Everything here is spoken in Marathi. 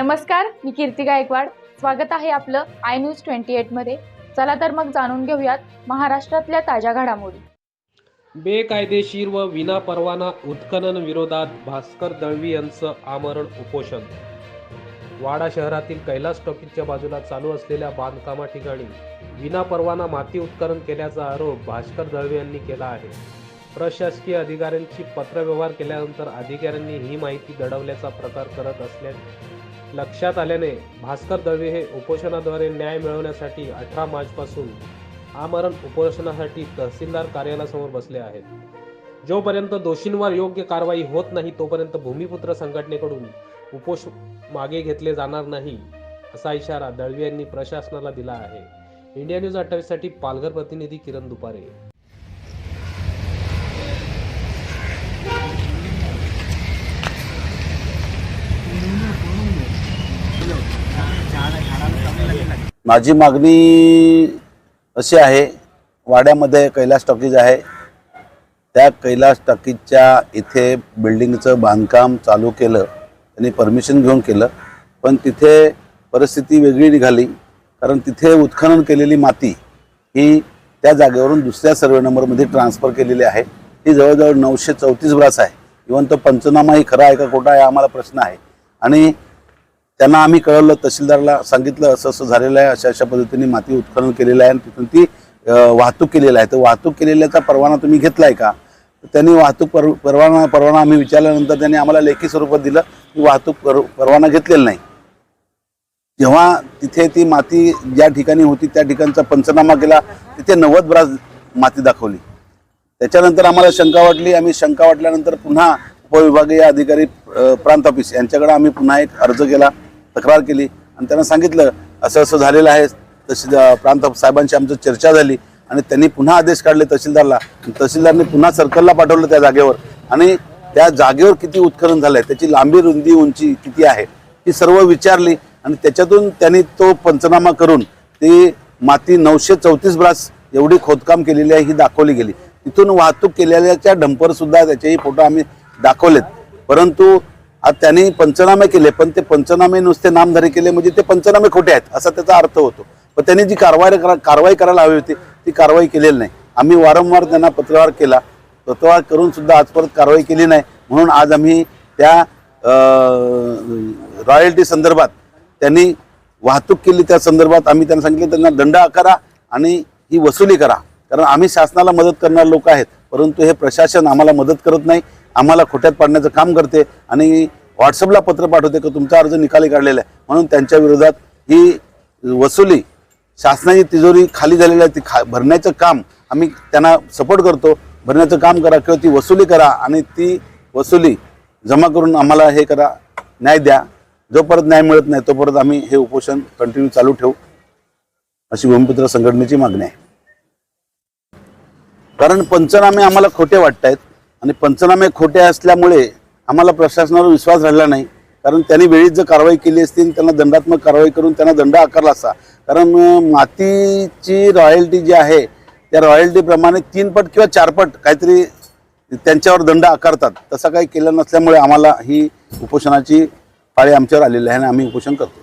नमस्कार मी कीर्ती गायकवाड. स्वागत आहे आपलं आय न्यूज ट्वेंटी एटमध्ये चला तर मग जाणून घेऊयात महाराष्ट्रातल्या ताज्या घडामोडी. बेकायदेशीर व विनापरवाना उत्खनन विरोधात भास्कर दळवी यांचं आमरण उपोषण. वाडा शहरातील कैलास टॉकीजच्या बाजूला चालू असलेल्या बांधकामा ठिकाणी विनापरवाना माती उत्खनन केल्याचा आरोप भास्कर दळवी यांनी केला आहे. प्रशासकीय अधिकाऱ्यांशी पत्रव्यवहार केल्यानंतर अधिकाऱ्यांनी ही माहिती दडवल्याचा प्रकार करत असल्या लक्षात आल्याने भास्कर दळवे हे उपोषणाद्वारे न्याय मिळवण्यासाठी अठरा मार्चपासून आमरण उपोषणासाठी तहसीलदार कार्यालयासमोर बसले आहेत. जोपर्यंत दोषींवर योग्य कारवाई होत नाही तोपर्यंत भूमिपुत्र संघटनेकडून उपोष मागे घेतले जाणार नाही असा इशारा दळवी यांनी प्रशासनाला दिला आहे. इंडिया न्यूज अठ्ठावीससाठी पालघर प्रतिनिधी किरण दुपारे. माझी मागणी अशी आहे वाड्यामध्ये कैलास टॉकीज आहे. त्या कैलास टॉकीजच्या इथे बिल्डिंगचं बांधकाम चालू केलं त्यांनी परमिशन घेऊन केलं पण तिथे परिस्थिती वेगळी निघाली कारण तिथे उत्खनन केलेली माती ही त्या जागेवरून दुसऱ्या सर्वे नंबरमध्ये ट्रान्सफर केलेली आहे. ही जवळजवळ नऊशे चौतीस ब्रास आहे. इवन तो पंचनामा ही खरा आहे का खोटा आहे आम्हाला प्रश्न आहे. आणि त्यांना आम्ही कळवलं तहसीलदारला सांगितलं असं असं झालेलं आहे अशा अशा पद्धतीने माती उत्खनन केलेलं आहे आणि तिथून ती वाहतूक केलेलं आहे. तर वाहतूक केलेल्याचा परवाना तुम्ही घेतलाय का? त्यांनी वाहतूक पर परवाना परवाना आम्ही विचारल्यानंतर त्यांनी आम्हाला लेखी स्वरूपात दिलं की वाहतूक पर परवाना घेतलेला नाही. जेव्हा तिथे ती माती ज्या ठिकाणी होती त्या ठिकाणचा पंचनामा केला तिथे नव्वद ब्रास माती दाखवली. त्याच्यानंतर आम्हाला शंका वाटली आम्ही शंका वाटल्यानंतर पुन्हा उपविभागीय अधिकारी प्रांत ऑफिस यांच्याकडे आम्ही पुन्हा एक अर्ज केला. तक्रार केली आणि त्यांना सांगितलं असं असं झालेलं आहे तहसील प्रांत साहेबांशी आमची चर्चा झाली आणि त्यांनी पुन्हा आदेश काढले तहसीलदारला. तहसीलदारने पुन्हा सर्कलला पाठवलं त्या जागेवर. आणि त्या जागेवर किती उत्खनन झालंय त्याची लांबी रुंदी उंची किती आहे ही सर्व विचारली आणि त्याच्यातून त्यांनी तो पंचनामा करून ती माती नऊशे चौतीस ब्रास एवढी खोदकाम केलेली आहे ही दाखवली गेली. तिथून वाहतूक केलेल्याच्या डंपरसुद्धा त्याचेही फोटो आम्ही दाखवलेत. परंतु आज त्यांनी पंचनामे केले पण ते पंचनामे नुसते नामधारी केले म्हणजे ते पंचनामे खोटे आहेत असा त्याचा अर्थ होतो. पण त्यांनी जी कारवाई करा कारवाई करायला हवी होती ती कारवाई केलेली नाही. आम्ही वारंवार त्यांना पत्रव्यवहार केला पत्रव्यवहार करून सुद्धा आजपर्यंत कारवाई केली नाही. म्हणून आज आम्ही त्या रॉयल्टी संदर्भात त्यांनी वाहतूक केली त्या संदर्भात आम्ही त्यांना सांगितलं त्यांना दंड आकारा आणि ही वसुली करा. कारण आम्ही शासनाला मदत करणारे लोक आहेत परंतु हे प्रशासन आम्हाला मदत करत नाही. आम्हाला खोट्यात पाडण्याचं काम करते आणि व्हॉट्सअपला पत्र पाठवते की तुमचा अर्ज निकाली काढलेला आहे. म्हणून त्यांच्या विरोधात ही वसुली शासनाची तिजोरी खाली झालेली आहे. ती खा भरण्याचं काम आम्ही त्यांना सपोर्ट करतो. भरण्याचं काम करा किंवा ती वसुली करा आणि ती वसुली जमा करून आम्हाला हे करा न्याय द्या. जोपर्यंत न्याय मिळत नाही तोपर्यंत आम्ही हे उपोषण कंटिन्यू चालू ठेवू. अशी भूमिपुत्र संघटनेची मागणी आहे. कारण पंचनामे आम्हाला खोटे वाटत आहेत आणि पंचनामे खोटे असल्यामुळे आम्हाला प्रशासनावर विश्वास राहिला नाही. कारण त्यांनी वेळीच जर कारवाई केली असती त्यांना दंडात्मक कारवाई करून त्यांना दंड आकारला असता कारण मातीची रॉयल्टी जी आहे त्या रॉयल्टीप्रमाणे तीन पट किंवा चार पट काहीतरी त्यांच्यावर दंड आकारतात. तसं काही केलं नसल्यामुळे आम्हाला ही उपोषणाची पाळी आमच्यावर आलेली आहे आणि आम्ही उपोषण करतो